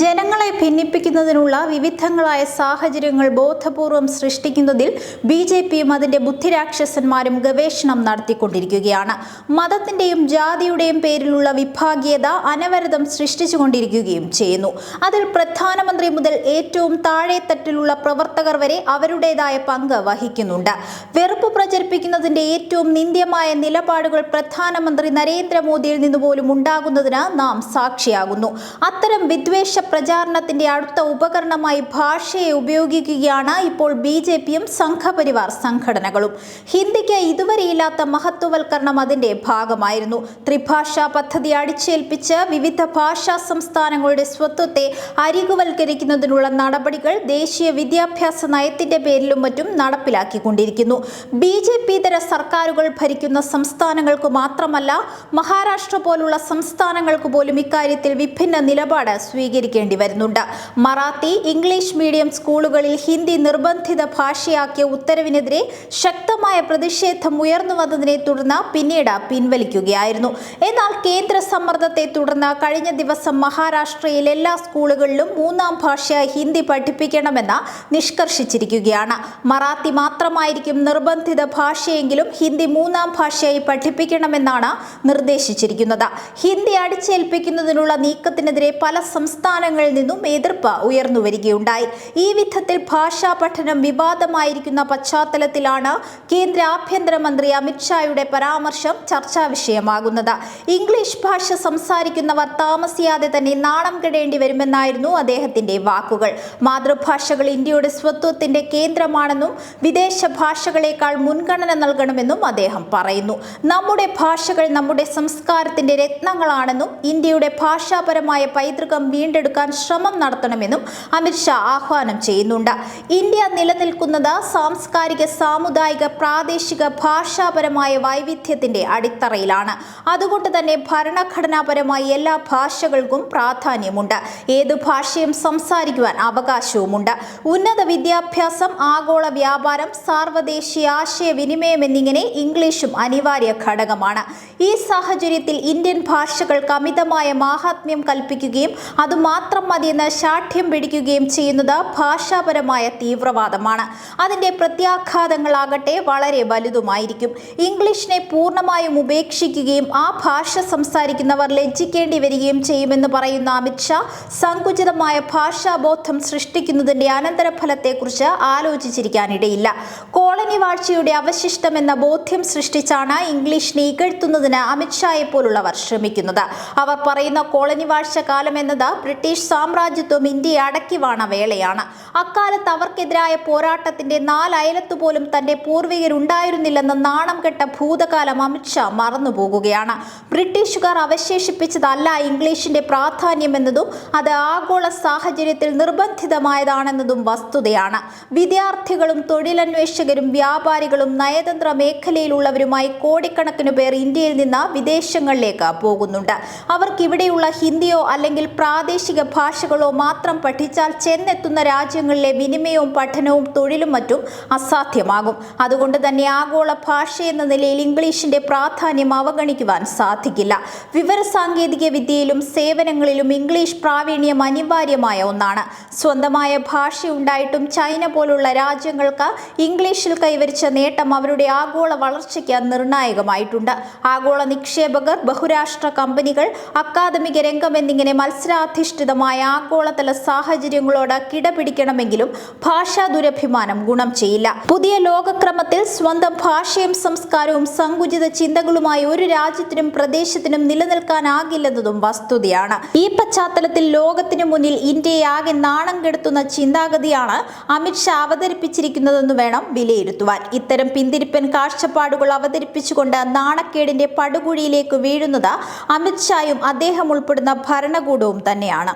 ജനങ്ങളെ ഭിന്നിപ്പിക്കുന്നതിനുള്ള വിവിധങ്ങളായ സാഹചര്യങ്ങൾ ബോധപൂർവം സൃഷ്ടിക്കുന്നതിൽ ബി ജെ പിയും അതിന്റെ ബുദ്ധിരാക്ഷസന്മാരും ഗവേഷണം നടത്തിക്കൊണ്ടിരിക്കുകയാണ്. മതത്തിന്റെയും ജാതിയുടെയും പേരിലുള്ള വിഭാഗീയത അനവരതം സൃഷ്ടിച്ചുകൊണ്ടിരിക്കുകയും ചെയ്യുന്നു. അതിൽ പ്രധാനമന്ത്രി മുതൽ ഏറ്റവും താഴെത്തട്ടിലുള്ള പ്രവർത്തകർ വരെ അവരുടേതായ പങ്ക് വഹിക്കുന്നുണ്ട്. വെറുപ്പ് പ്രചരിപ്പിക്കുന്നതിന്റെ ഏറ്റവും നിന്ദ്യമായ നിലപാടുകൾ പ്രധാനമന്ത്രി നരേന്ദ്രമോദിയിൽ നിന്ന് പോലും ഉണ്ടാകുന്നതിന് നാം സാക്ഷിയാകുന്നു. അത്തരം വിദ്വേഷ പ്രചാരണത്തിന്റെ അടുത്ത ഉപകരണമായി ഭാഷയെ ഉപയോഗിക്കുകയാണ് ഇപ്പോൾ ബി ജെ പിയും സംഘപരിവാർ സംഘടനകളും. ഹിന്ദിക്ക് ഇതുവരെയില്ലാത്ത മഹത്വവൽക്കരണം അതിന്റെ ഭാഗമായിരുന്നു. ത്രിഭാഷാ പദ്ധതി അടിച്ചേൽപ്പിച്ച് വിവിധ ഭാഷാ സംസ്ഥാനങ്ങളുടെ സ്വത്വത്തെ അരികുവൽക്കരിക്കുന്നതിനുള്ള നടപടികൾ ദേശീയ വിദ്യാഭ്യാസ നയത്തിന്റെ പേരിലും മറ്റും നടപ്പിലാക്കിക്കൊണ്ടിരിക്കുന്നു. ബി ജെ പി ഇതര സർക്കാരുകൾ ഭരിക്കുന്ന സംസ്ഥാനങ്ങൾക്ക് മാത്രമല്ല മഹാരാഷ്ട്ര പോലുള്ള സംസ്ഥാനങ്ങൾക്ക് പോലും ഇക്കാര്യത്തിൽ വിഭിന്ന നിലപാട് സ്വീകരിക്കേണ്ടി വരുന്നുണ്ട്. മറാത്തി ഇംഗ്ലീഷ് മീഡിയം സ്കൂളുകളിൽ ഹിന്ദി നിർബന്ധിത ഭാഷയാക്കിയ ഉത്തരവിനെതിരെ ശക്തമായ പ്രതിഷേധം ഉയർന്നു വന്നതിനെ തുടർന്ന് പിന്നീട് പിൻവലിക്കുകയായിരുന്നു. എന്നാൽ കേന്ദ്ര സമ്മർദ്ദത്തെ തുടർന്ന് കഴിഞ്ഞ ദിവസം മഹാരാഷ്ട്രയിൽ എല്ലാ സ്കൂളുകളിലും മൂന്നാം ഭാഷയായി ഹിന്ദി പഠിപ്പിക്കണമെന്ന് നിഷ്കർഷിച്ചിരിക്കുകയാണ്. മറാത്തി മാത്രമായിരിക്കും നിർബന്ധിത ഭാഷയെങ്കിലും ഹിന്ദി മൂന്നാം ഭാഷയായി പഠിപ്പിക്കണമെന്നാണ് നിർദ്ദേശിച്ചിരിക്കുന്നത്. ഹിന്ദി അടിച്ചേൽപ്പിക്കുന്നതിനുള്ള നീക്കത്തിനെതിരെ പല സംസ്ഥാനങ്ങളിൽ നിന്നും എതിർപ്പ് ഉയർന്നു വരികയുണ്ടായി. ഈ വിധത്തിൽ ഭാഷാ പഠനം വിവാദമായിരിക്കുന്ന പശ്ചാത്തലത്തിലാണ് കേന്ദ്ര ആഭ്യന്തരമന്ത്രി അമിത്ഷായുടെ പരാമർശം ചർച്ചാ വിഷയമാകുന്നത്. ഇംഗ്ലീഷ് ഭാഷ സംസാരിക്കുന്നവർ താമസിയാതെ തന്നെ നാണം കെടേണ്ടി വരുമെന്നായിരുന്നു അദ്ദേഹത്തിന്റെ വാക്കുകൾ. മാതൃഭാഷകൾ ഇന്ത്യയുടെ സ്വത്വത്തിന്റെ കേന്ദ്രമാണെന്നും വിദേശ ഭാഷകളെക്കാൾ മുൻഗണന നൽകണമെന്നും അദ്ദേഹം പറയുന്നു. നമ്മുടെ ഭാഷകൾ നമ്മുടെ സംസ്കാരത്തിന്റെ രത്നങ്ങളാണെന്നും ഇന്ത്യയുടെ ഭാഷാപരമായ പൈതൃകം വീണ്ടെടുക്കാൻ ശ്രമം നടത്തണമെന്നും അമിത്ഷാ ആഹ്വാനം ചെയ്യുന്നുണ്ട്. ഇന്ത്യ നിലനിൽക്കുന്നത് സാംസ്കാരിക സാമുദായിക പ്രാദേശിക ഭാഷാപരമായ വൈവിധ്യത്തിന്റെ അടിത്തറയിലാണ്. അതുകൊണ്ട് തന്നെ ഭരണഘടനാപരമായി എല്ലാ ഭാഷകൾക്കും പ്രാധാന്യമുണ്ട്. ഏത് ഭാഷയും സംസാരിക്കുവാൻ അവകാശവുമുണ്ട്. ഉന്നത വിദ്യാഭ്യാസം ആഗോള വ്യാപാരം സാർവദേശീയ ആശയവിനിമയം എന്നിങ്ങനെ ഇംഗ്ലീഷും അനിവാര്യ ഘടകമാണ്. ഈ സാഹചര്യത്തിൽ ഇന്ത്യൻ ഭാഷകൾക്ക് അമിതമായ മാഹാത്മ്യം കൽപ്പിക്കുകയും അതുമാത്രം മതിയെന്ന് ശാഠ്യം പിടിക്കുകയും ചെയ്യുന്നത് ഭാഷാപരമായ തീവ്രവാദമാണ്. അതിന്റെ പ്രത്യാഘാതങ്ങളാകട്ടെ വളരെ വലുതുമായിരിക്കും. ഇംഗ്ലീഷിനെ പൂർണമായും ഉപേക്ഷിക്കുകയും ആ ഭാഷ സംസാരിക്കുന്നവർ ലജ്ജിക്കേണ്ടി വരികയും ചെയ്യുമെന്ന് പറയുന്ന അമിത്ഷാ സങ്കുചിതമായ ഭാഷാബോധം സൃഷ്ടിക്കുന്നതിന്റെ അനന്തരഫലത്തെക്കുറിച്ച് ആലോചിച്ചിരിക്കാനിടയില്ല. കോളനി വാഴ്ചയുടെ അവശിഷ്ടം എന്ന ബോധ്യം സൃഷ്ടിച്ചാണ് ഇംഗ്ലീഷിനെ ഇകഴ്ത്തുന്നതിന് അമിത്ഷായെ പോലുള്ളവർ ശ്രമിക്കുന്നത്. അവർ പറയുന്ന കോളനി വാഴ്ച കാലം എന്നത് ബ്രിട്ടീഷ് സാമ്രാജ്യത്വം ഇന്ത്യയെ അടക്കിവാണ വേളയാണ്. അക്കാലത്ത് അവർക്കെതിരായ പോരാട്ടത്തിന്റെ നാലയലത്തു പോലും തന്റെ പൂർവികരുണ്ടായിരുന്നില്ലെന്ന് നാണം കെട്ട ഭൂതകാലം അമിത്ഷാ മറന്നുപോകുകയാണ്. ബ്രിട്ടീഷുകാർ അവശേഷിപ്പിച്ചതല്ല ഇംഗ്ലീഷിന്റെ പ്രാധാന്യം എന്നതും അത് ആഗോള സാഹചര്യത്തിൽ നിർബന്ധിതമായതാണെന്നതും വസ്തുതയാണ്. വിദ്യാർത്ഥികളും തൊഴിലന്വേഷകരും വ്യാപാരികളും നയതന്ത്ര മേഖലയിലുള്ളവരുമായി കോടിക്കണക്കിന് പേർ ഇന്ത്യയിൽ നിന്ന് വിദേശങ്ങളിലേക്ക് പോകുന്നുണ്ട്. അവർക്കിവിടെയുള്ള ഹിന്ദിയോ അല്ലെങ്കിൽ പ്രാദേശിക ഭാഷകളോ മാത്രം പഠിച്ചാൽ ചെന്നെത്തുന്ന രാജ്യങ്ങളിലെ വിനിമയവും പഠനവും തൊഴിലും മറ്റും അസാധ്യമാകും. അതുകൊണ്ട് തന്നെ ആഗോള ഭാഷ എന്ന നിലയിൽ ഇംഗ്ലീഷിന്റെ പ്രാധാന്യം അവഗണിക്കുവാൻ സാധിക്കില്ല. വിവര സാങ്കേതിക വിദ്യയിലും സേവനങ്ങളിലും ഇംഗ്ലീഷ് പ്രാവീണ്യം അനിവാര്യമായ ഒന്നാണ്. സ്വന്തമായ ഭാഷയുണ്ടായിട്ടും ചൈന പോലുള്ള രാജ്യങ്ങൾക്ക് ഇംഗ്ലീഷിൽ കൈവരിച്ച നേട്ടം അവരുടെ ആഗോള വളർച്ചയ്ക്ക് നിർണായകമായിട്ടുണ്ട്. ആഗോള നിക്ഷേപകർ ബഹുരാഷ്ട്ര കമ്പനികൾ അക്കാദമിക രംഗം എന്നിങ്ങനെ മത്സരാധിഷ്ഠിതമായ ആഗോളതല സാഹചര്യങ്ങളോട് കിടപിടിക്കണമെങ്കിലും ഭാഷാ ദുരഭിമാനം ഗുണം ചെയ്യില്ല. പുതിയ ലോകക്രമത്തിൽ സ്വന്തം ഭാഷയും സംസ്കാരവും സങ്കുചിത ചിന്തകളുമായി ഒരു രാജ്യത്തിനും പ്രദേശത്തിനും നിലനിൽക്കാനാകില്ലെന്നതും വസ്തുതയാണ്. ഈ പശ്ചാത്തലത്തിൽ ലോകത്തിനു മുന്നിൽ ഇന്ത്യയാകെ ആകെ നാണം കെടുത്തുന്ന ചിന്താഗതിയാണ് അമിത്ഷാ അവതരിപ്പിച്ചിരിക്കുന്നതെന്ന് വേണം വിലയിരുത്തുവാൻ. ഇത്തരം പിന്തിരിപ്പൻ കാഴ്ചപ്പാടുകൾ അവതരിപ്പിച്ചുകൊണ്ട് നാണക്കേടിന്റെ പടുകുഴിയിലേക്ക് വീഴുന്നത് അമിത്ഷായും അദ്ദേഹം ഉൾപ്പെടുന്ന ഭരണകൂടവും തന്നെയാണ്.